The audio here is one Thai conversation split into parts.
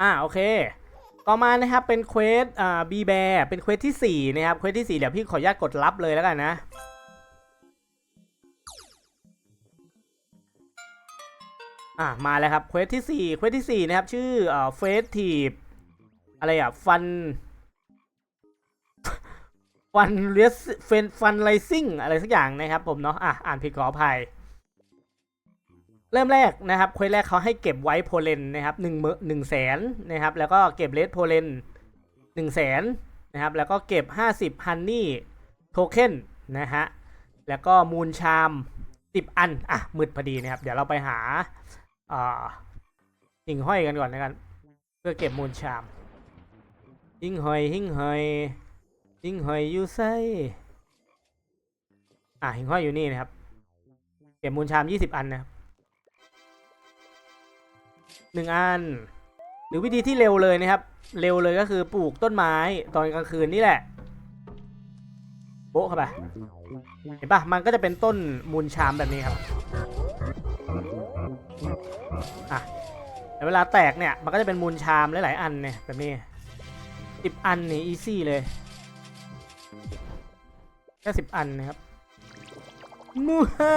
อ่าโอเค ต่อมานะครับเป็นเควสอ่าบีแบร์เป็นเควสที่สี่นะครับเควสที่สี่เดี๋ยวพี่ขออนุญาตกดรับเลยแล้วกันนะอะมาแล้วครับเควสที่สี่เควสที่สี่นะครับชื่อเอ่อเฟสทีฟอะไรอะฟันฟันเลสเฟนฟันไลซิ่งอะไรสักอย่างนะครับผมเนาะอะอ่านผิดขออภัย เริ่มแรกนะครับเควสแรกเขาให้เก็บไว้โพเลนนะครับหนึ่งหมื่นหนึ่งแสนนะครับแล้วก็เก็บเลดโพเลนหนึ่งแสนนะครับแล้วก็เก็บ 50ฮันนี่โทเค็นนะฮะแล้วก็มูลชาม 10 อัน อะมืดพอดีนะครับ เดี๋ยวเราไปหาอ่าหิ่งห้อยกันก่อนนะครับเพื่อเก็บมูลชาม หิ่งห้อยหิ่งห้อยหิ่งห้อยอยู่ไซอะหิ่งห้อยอยู่นี่นะครับ เก็บมูลชาม 20 อันนะครับ หนึ่งอัน หรือวิธีที่เร็วเลยนะครับ เร็วเลยก็คือปลูกต้นไม้ตอนกลางคืนนี่แหละโบะเข้าไปเห็นปะมันก็จะเป็นต้นมูลชามแบบนี้ครับอะแต่เวลาแตกเนี่ยมันก็จะเป็นมูลชามหลายๆอันเนี่ยแบบนี้สิบอันนี่อีซี่เลยแค่สิบอันนะครับมูฮ่า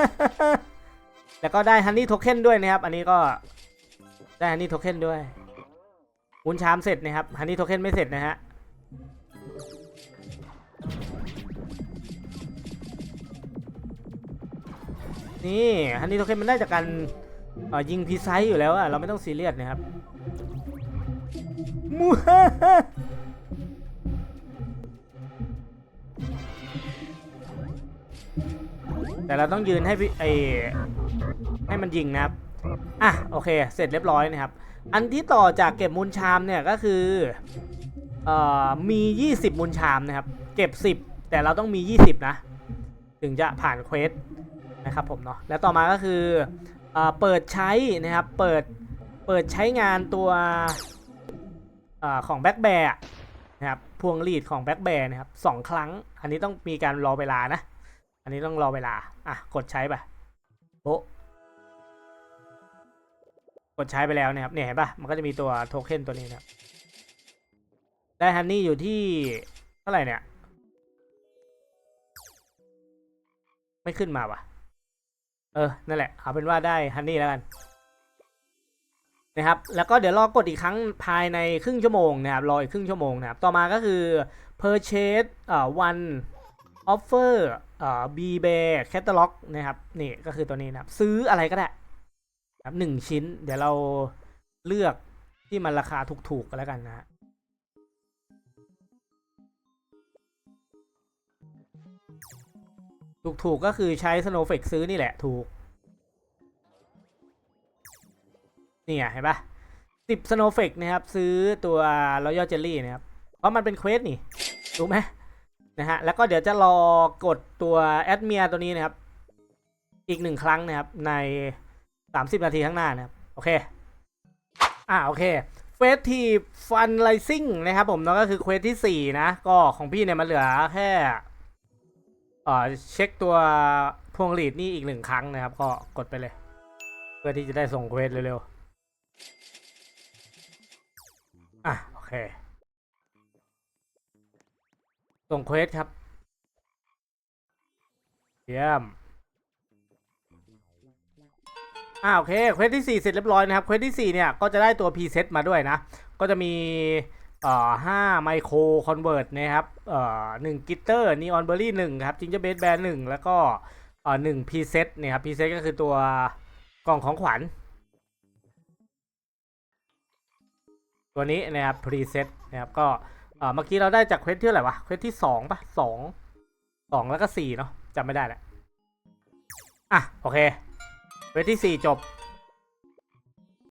แล้วก็ได้ฮันนี่โทเค็นด้วยนะครับ อันนี้ก็ ได้ฮันนี่โทเค็นด้วยมูลชามเสร็จนะครับฮันนี่โทเค็นไม่เสร็จนะฮะนี่ฮันนี่โทเค็นมันได้จากการยิงพีไซส์อยู่แล้วอะเราไม่ต้องซีเรียสนะครับมูฮ่าแต่เราต้องยืนให้ไอให้มันยิงนะครับ อะโอเค เสร็จเรียบร้อยนะครับ อันที่ต่อจากเก็บมูลชามเนี่ยก็คือเอ่อมี 20 มูลชามนะครับ เก็บ 10 แต่เราต้องมี 20 นะ ถึงจะผ่านเควสนะครับผมเนาะแล้วต่อมาก็คือเอ่อเปิดใช้นะครับเปิดเปิดใช้งานตัวเออของแบ็กแบร์นะครับพวงลีดของแบ็กแบร์นะครับสองครั้ง อันนี้ต้องมีการรอเวลานะ อันนี้ต้องรอเวลา อะ กดใช้ไปโป๊ะ กดใช้ไปแล้วนะครับเนี่ยเห็นปะมันก็จะมีตัวโทเค็นตัวนี้นะได้ฮันนี่อยู่ที่เท่าไหร่เนี่ย ไม่ขึ้นมาวะเออ นั่นแหละเอาเป็นว่าได้ฮันนี่แล้วกันนะครับแล้วก็เดี๋ยวรอกดอีกครั้งภายในครึ่งชั่วโมงนะครับรออีกครึ่งชั่วโมงนะครับต่อมาก็คือ purchase อ่อ one offer อ่อ b bear catalog นะครับนี่ก็คือตัวนี้นะครับซื้ออะไรก็ได้ ครับหนึ่งชิ้น เดี๋ยวเราเลือกที่มันราคาถูกๆกันแล้วกันนะฮะถูกๆก็คือใช้ Snowflake ซื้อนี่แหละถูก นี่ไงเห็นปะสิบ Snowflake นะครับ ซื้อตัว Royal Jelly นะครับ เพราะมันเป็นเควสนี่รู้ไหมนะฮะ แล้วก็เดี๋ยวจะรอกดตัวแอดเมียตัวนี้นะครับ อีกหนึ่งครั้งนะครับใน สามสิบนาทีข้างหน้านะครับ โอเค อ่าโอเคเฟสทีฟันไลซิ่งนะครับผมแล้วก็คือเควสที่สี่นะ ก็ของพี่เนี่ยมันเหลือแค่เอ่อเช็คตัวพวงหลีดนี่อีกหนึ่งครั้งนะครับ ก็กดไปเลย เพื่อที่จะได้ส่งเควสเร็วๆ อะโอเค ส่งเควสครับ เยี่ยม อ่าโอเคเควสที่ 4 เสร็จเรียบร้อยนะครับเควสที่ 4 เนี่ย ก็จะได้ตัว p s e t มาด้วยนะ ก็จะมีเอ่อ5ไมโครคอนเวิร์ตนะครับเอ่อ1กิตเตอร์นีออนเบอร์รี่1ครับจิงเจอร์เบสแบนหนึ่งแล้วก็เอ่อ1 preset เนี่ยครับ preset ก็คือตัวกล่องของขวัญ ตัวนี้นะครับ preset นะครับก็เอ่อเมื่อกี้เราได้จากเควสที่เท่าไหร่วะเควสที่2ปะ2 2แล้วก็4เนาะจำไม่ได้แหล้วอะโอเค เวทที่ 4 จบ